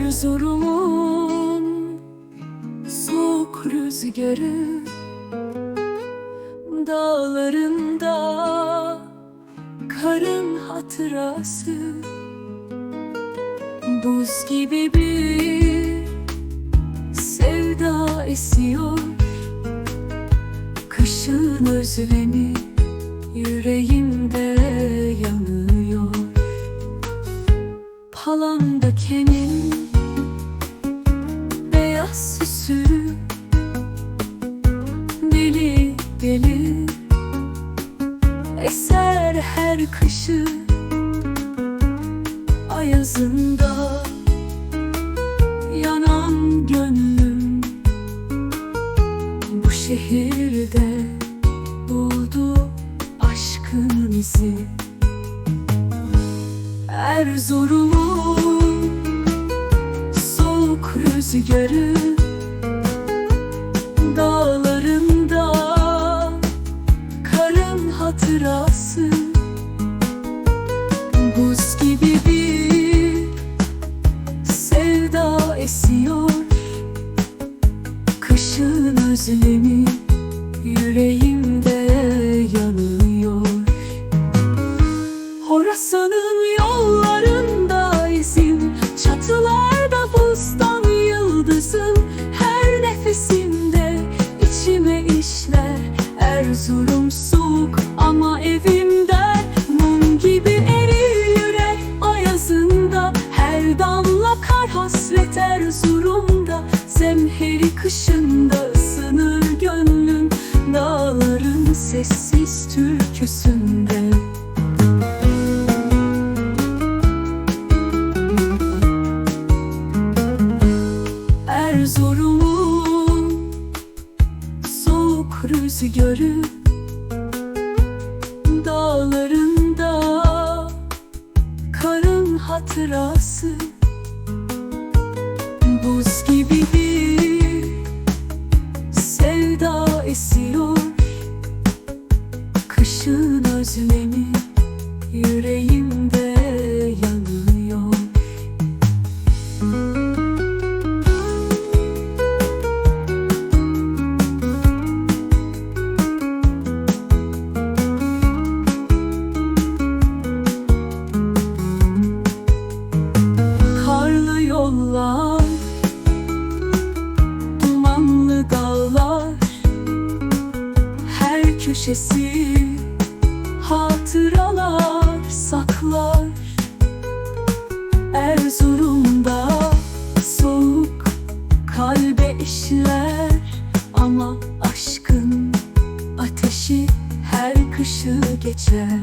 Erzurum'un soğuk rüzgarı Dağlarında karın hatırası. Buz gibi bir sevda esiyor Kışın özlemi yüreğimde yanıyor. Palandakinin süsü Deli deli. Eser her kışı. Ayazında yanan gönlüm. Bu şehirde buldu aşkın izi. Erzurum'un rüzgarı Dağlarında karın hatırası Buz gibi bir sevda esiyor. Kışın özlemi yüreğimde Zemheri kışında ısınır gönlüm Dağların sessiz türküsünde. Erzurum'un soğuk rüzgarı Dağlarında karın hatırası. Buz gibi bir Kışın özlemi yüreğimde yanıyor. Karlı yollar Dumanlı dağlar Her köşesi Erzurum'da Soğuk kalbe işler Ama aşkın ateşi her kışı geçer